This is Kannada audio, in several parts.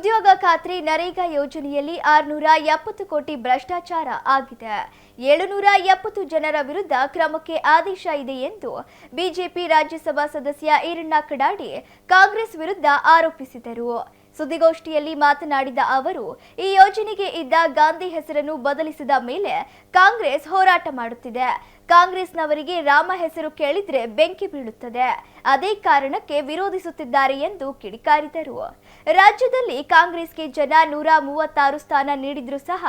ಉದ್ಯೋಗ ಖಾತ್ರಿ ನರೇಗಾ ಯೋಜನೆಯಲ್ಲಿ ಆರುನೂರ ಎಪ್ಪತ್ತು ಕೋಟಿ ಭ್ರಷ್ಟಾಚಾರ ಆಗಿದೆ. ಏಳುನೂರ ಎಪ್ಪತ್ತು ಜನರ ವಿರುದ್ಧ ಕ್ರಮಕ್ಕೆ ಆದೇಶ ಇದೆ ಎಂದು ಬಿಜೆಪಿ ರಾಜ್ಯಸಭಾ ಸದಸ್ಯ ಈರಣ್ಣ ಕಡಾಡಿ ಕಾಂಗ್ರೆಸ್ ವಿರುದ್ಧ ಆರೋಪಿಸಿದರು. ಸುದ್ದಿಗೋಷ್ಠಿಯಲ್ಲಿ ಮಾತನಾಡಿದ ಅವರು, ಈ ಯೋಜನೆಗೆ ಇದ್ದ ಗಾಂಧಿ ಹೆಸರನ್ನು ಬದಲಿಸಿದ ಮೇಲೆ ಕಾಂಗ್ರೆಸ್ ಹೋರಾಟ ಮಾಡುತ್ತಿದೆ. ಕಾಂಗ್ರೆಸ್ನವರಿಗೆ ರಾಮ ಹೆಸರು ಕೇಳಿದ್ರೆ ಬೆಂಕಿ ಬೀಳುತ್ತದೆ. ಅದೇ ಕಾರಣಕ್ಕೆ ವಿರೋಧಿಸುತ್ತಿದ್ದಾರೆ ಎಂದು ಕಿಡಿಕಾರಿದರು. ರಾಜ್ಯದಲ್ಲಿ ಕಾಂಗ್ರೆಸ್ಗೆ ಜನ ನೂರ ಮೂವತ್ತಾರು ಸ್ಥಾನ ನೀಡಿದ್ರೂ ಸಹ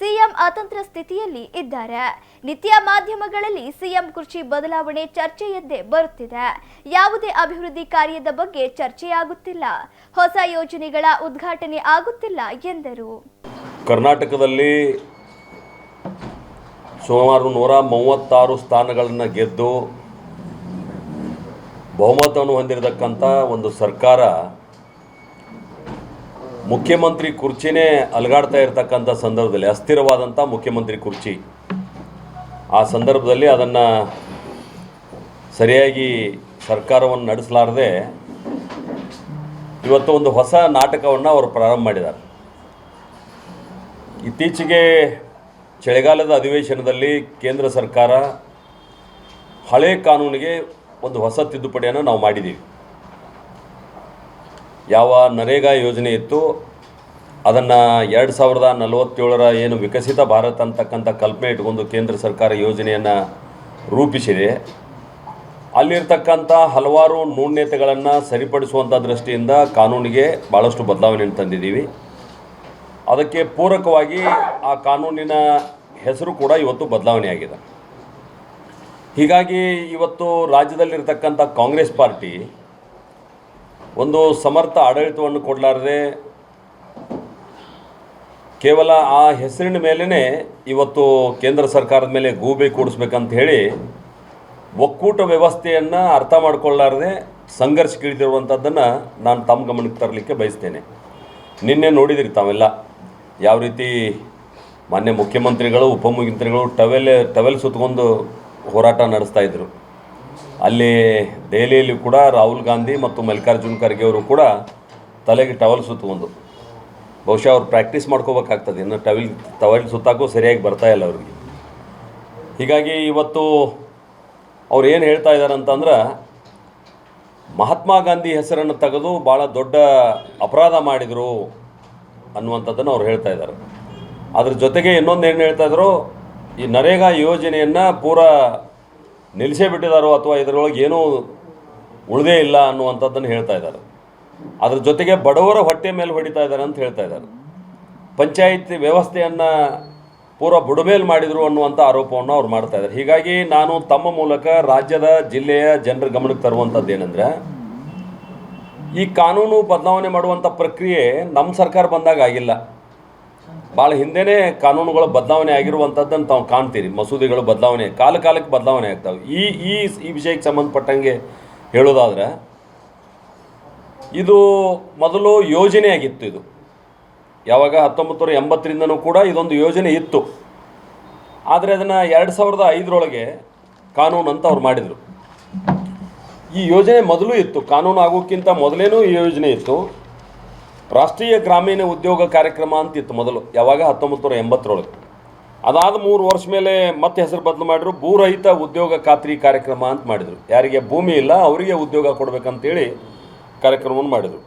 ಸಿಎಂ ಅತಂತ್ರ ಸ್ಥಿತಿಯಲ್ಲಿ ಇದ್ದಾರೆ. ನಿತ್ಯ ಮಾಧ್ಯಮಗಳಲ್ಲಿ ಸಿಎಂ ಕುರ್ಚಿ ಬದಲಾವಣೆ ಚರ್ಚೆಯದ್ದೇ ಬರುತ್ತಿದೆ. ಯಾವುದೇ ಅಭಿವೃದ್ಧಿ ಕಾರ್ಯದ ಬಗ್ಗೆ ಚರ್ಚೆಯಾಗುತ್ತಿಲ್ಲ. ಹೊಸ ಯೋಜನೆಗಳ ಉದ್ಘಾಟನೆ ಆಗುತ್ತಿಲ್ಲ ಎಂದರು. ಕರ್ನಾಟಕದಲ್ಲಿ ಸುಮಾರು ನೂರ ಮೂವತ್ತಾರು ಸ್ಥಾನಗಳನ್ನು ಗೆದ್ದು ಬಹುಮತವನ್ನು ಹೊಂದಿರತಕ್ಕಂಥ ಒಂದು ಸರ್ಕಾರ ಮುಖ್ಯಮಂತ್ರಿ ಕುರ್ಚಿನೇ ಅಲಗಾಡ್ತಾ ಇರತಕ್ಕಂಥ ಸಂದರ್ಭದಲ್ಲಿ ಅಸ್ಥಿರವಾದಂಥ ಮುಖ್ಯಮಂತ್ರಿ ಕುರ್ಚಿ. ಆ ಸಂದರ್ಭದಲ್ಲಿ ಅದನ್ನು ಸರಿಯಾಗಿ ಸರ್ಕಾರವನ್ನು ನಡೆಸಲಾರದೆ ಇವತ್ತು ಒಂದು ಹೊಸ ನಾಟಕವನ್ನು ಅವರು ಪ್ರಾರಂಭ ಮಾಡಿದ್ದಾರೆ. ಇತ್ತೀಚೆಗೆ ಚಳಿಗಾಲದ ಅಧಿವೇಶನದಲ್ಲಿ ಕೇಂದ್ರ ಸರ್ಕಾರ ಹಳೆ ಕಾನೂನಿಗೆ ಒಂದು ಹೊಸ ತಿದ್ದುಪಡಿಯನ್ನು ನಾವು ಮಾಡಿದ್ದೀವಿ. ಯಾವ ನರೇಗಾ ಯೋಜನೆ ಇತ್ತು, ಅದನ್ನು ಎರಡು ಸಾವಿರದ ನಲವತ್ತೇಳರ ಏನು ವಿಕಸಿತ ಭಾರತ ಅಂತಕ್ಕಂಥ ಕಲ್ಪನೆ ಇಟ್ಕೊಂಡು ಕೇಂದ್ರ ಸರ್ಕಾರ ಯೋಜನೆಯನ್ನು ರೂಪಿಸಿದೆ. ಅಲ್ಲಿರ್ತಕ್ಕಂಥ ಹಲವಾರು ನ್ಯೂನ್ಯತೆಗಳನ್ನು ಸರಿಪಡಿಸುವಂಥ ದೃಷ್ಟಿಯಿಂದ ಕಾನೂನಿಗೆ ಭಾಳಷ್ಟು ಬದಲಾವಣೆಯನ್ನು ತಂದಿದ್ದೀವಿ. ಅದಕ್ಕೆ ಪೂರಕವಾಗಿ ಆ ಕಾನೂನಿನ ಹೆಸರು ಕೂಡ ಇವತ್ತು ಬದಲಾವಣೆ ಆಗಿದೆ. ಹೀಗಾಗಿ ಇವತ್ತು ರಾಜ್ಯದಲ್ಲಿರ್ತಕ್ಕಂಥ ಕಾಂಗ್ರೆಸ್ ಪಾರ್ಟಿ ಒಂದು ಸಮರ್ಥ ಆಡಳಿತವನ್ನು ಕೊಡಲಾರದೆ ಕೇವಲ ಆ ಹೆಸರಿನ ಮೇಲೇ ಇವತ್ತು ಕೇಂದ್ರ ಸರ್ಕಾರದ ಮೇಲೆ ಗೂಬೆ ಕೂಡಿಸ್ಬೇಕಂತ ಹೇಳಿ ಒಕ್ಕೂಟ ವ್ಯವಸ್ಥೆಯನ್ನು ಅರ್ಥ ಮಾಡಿಕೊಳ್ಳಾರದೆ ಸಂಘರ್ಷಕ್ಕಿಳಿದಿರುವಂಥದ್ದನ್ನು ನಾನು ತಮ್ಮ ಗಮನಕ್ಕೆ ತರಲಿಕ್ಕೆ ಬಯಸ್ತೇನೆ. ನಿನ್ನೆ ನೋಡಿದಿರಿ ತಾವೆಲ್ಲ. ಯಾವ ರೀತಿ ಮಾನ್ಯ ಮುಖ್ಯಮಂತ್ರಿಗಳು, ಉಪಮುಖ್ಯಮಂತ್ರಿಗಳು ಟವೆಲ್ ಟವೆಲ್ ಸುತ್ತಕೊಂಡು ಹೋರಾಟ ನಡೆಸ್ತಾ ಇದ್ದರು ಅಲ್ಲಿ ದೆಹಲಿಯಲ್ಲಿ ಕೂಡ ರಾಹುಲ್ ಗಾಂಧಿ ಮತ್ತು ಮಲ್ಲಿಕಾರ್ಜುನ್ ಖರ್ಗೆ ಅವರು ಕೂಡ ತಲೆಗೆ ಟವೆಲ್ ಸುತ್ತಕೊಂಡು. ಬಹುಶಃ ಅವ್ರು ಪ್ರಾಕ್ಟೀಸ್ ಮಾಡ್ಕೋಬೇಕಾಗ್ತದೆ. ಇನ್ನು ಟವೆಲ್ ಟವೆಲ್ ಸುತ್ತಾಕೂ ಸರಿಯಾಗಿ ಬರ್ತಾ ಇಲ್ಲ ಅವ್ರಿಗೆ. ಹೀಗಾಗಿ ಇವತ್ತು ಅವ್ರು ಏನು ಹೇಳ್ತಾ ಇದ್ದಾರೆ ಅಂತಂದ್ರೆ, ಮಹಾತ್ಮ ಗಾಂಧಿ ಹೆಸರನ್ನು ತೆಗೆದು ಭಾಳ ದೊಡ್ಡ ಅಪರಾಧ ಮಾಡಿದರು. ಅನ್ನುವಂಥದ್ದನ್ನು ಅವ್ರು ಹೇಳ್ತಾ ಇದ್ದಾರೆ. ಅದ್ರ ಜೊತೆಗೆ ಇನ್ನೊಂದು ಏನು ಹೇಳ್ತಾ ಇದ್ರು, ಈ ನರೇಗಾ ಯೋಜನೆಯನ್ನು ಪೂರಾ ನಿಲ್ಲಿಸೇ ಬಿಟ್ಟಿದ್ದಾರೋ ಅಥವಾ ಇದರೊಳಗೆ ಏನೂ ಉಳಿದೇ ಇಲ್ಲ ಅನ್ನುವಂಥದ್ದನ್ನು ಹೇಳ್ತಾ ಇದ್ದಾರೆ. ಅದ್ರ ಜೊತೆಗೆ ಬಡವರ ಹೊಟ್ಟೆ ಮೇಲೆ ಹೊಡಿತಾ ಇದ್ದಾರೆ ಅಂತ ಹೇಳ್ತಾ ಇದ್ದಾರೆ. ಪಂಚಾಯತ್ ವ್ಯವಸ್ಥೆಯನ್ನು ಪೂರ ಬುಡಮೇಲೆ ಮಾಡಿದರು ಅನ್ನುವಂಥ ಆರೋಪವನ್ನು ಅವ್ರು ಮಾಡ್ತಾ ಇದ್ದಾರೆ. ಹೀಗಾಗಿ ನಾನು ತಮ್ಮ ಮೂಲಕ ರಾಜ್ಯದ ಜಿಲ್ಲೆಯ ಜನರ ಗಮನಕ್ಕೆ ತರುವಂಥದ್ದು ಏನಂದರೆ ಈ ಕಾನೂನು ಬದಲಾವಣೆ ಮಾಡುವಂಥ ಪ್ರಕ್ರಿಯೆ ನಮ್ಮ ಸರ್ಕಾರ ಬಂದಾಗ ಆಗಿಲ್ಲ. ಭಾಳ ಹಿಂದೆನೇ ಕಾನೂನುಗಳು ಬದಲಾವಣೆ ಆಗಿರುವಂಥದ್ದನ್ನು ತಾವು ಕಾಣ್ತೀರಿ. ಮಸೂದೆಗಳು ಬದಲಾವಣೆ, ಕಾಲ ಕಾಲಕ್ಕೆ ಬದಲಾವಣೆ ಆಗ್ತಾವೆ. ಈ ಈ ಈ ವಿಷಯಕ್ಕೆ ಸಂಬಂಧಪಟ್ಟಂಗೆ ಹೇಳೋದಾದ್ರೆ ಇದು ಮೊದಲು ಯೋಜನೆ ಆಗಿತ್ತು ಇದು. ಯಾವಾಗ ಹತ್ತೊಂಬತ್ತು ನೂರ ಎಂಬತ್ತರಿಂದನೂ ಕೂಡ ಇದೊಂದು ಯೋಜನೆ ಇತ್ತು. ಆದರೆ ಅದನ್ನು ಎರಡು ಸಾವಿರದ ಐದರೊಳಗೆ ಕಾನೂನು ಅಂತ ಅವ್ರು ಮಾಡಿದರು. ಈ ಯೋಜನೆ ಮೊದಲು ಇತ್ತು. ಕಾನೂನು ಆಗೋಕ್ಕಿಂತ ಮೊದಲೇನೂ ಈ ಯೋಜನೆ ಇತ್ತು. ರಾಷ್ಟ್ರೀಯ ಗ್ರಾಮೀಣ ಉದ್ಯೋಗ ಕಾರ್ಯಕ್ರಮ ಅಂತ ಇತ್ತು ಮೊದಲು, ಯಾವಾಗ? ಹತ್ತೊಂಬತ್ತು ನೂರ ಎಂಬತ್ತರೊಳಗೆ ಅದಾದ ಮೂರು ವರ್ಷ ಮೇಲೆ ಮತ್ತೆ ಹೆಸರು ಬದಲು ಮಾಡಿದ್ರು ಭೂರಹಿತ ಉದ್ಯೋಗ ಖಾತ್ರಿ ಕಾರ್ಯಕ್ರಮ ಅಂತ ಮಾಡಿದರು. ಯಾರಿಗೆ ಭೂಮಿ ಇಲ್ಲ, ಅವರಿಗೆ ಉದ್ಯೋಗ ಕೊಡಬೇಕಂತೇಳಿ ಕಾರ್ಯಕ್ರಮವನ್ನು ಮಾಡಿದರು.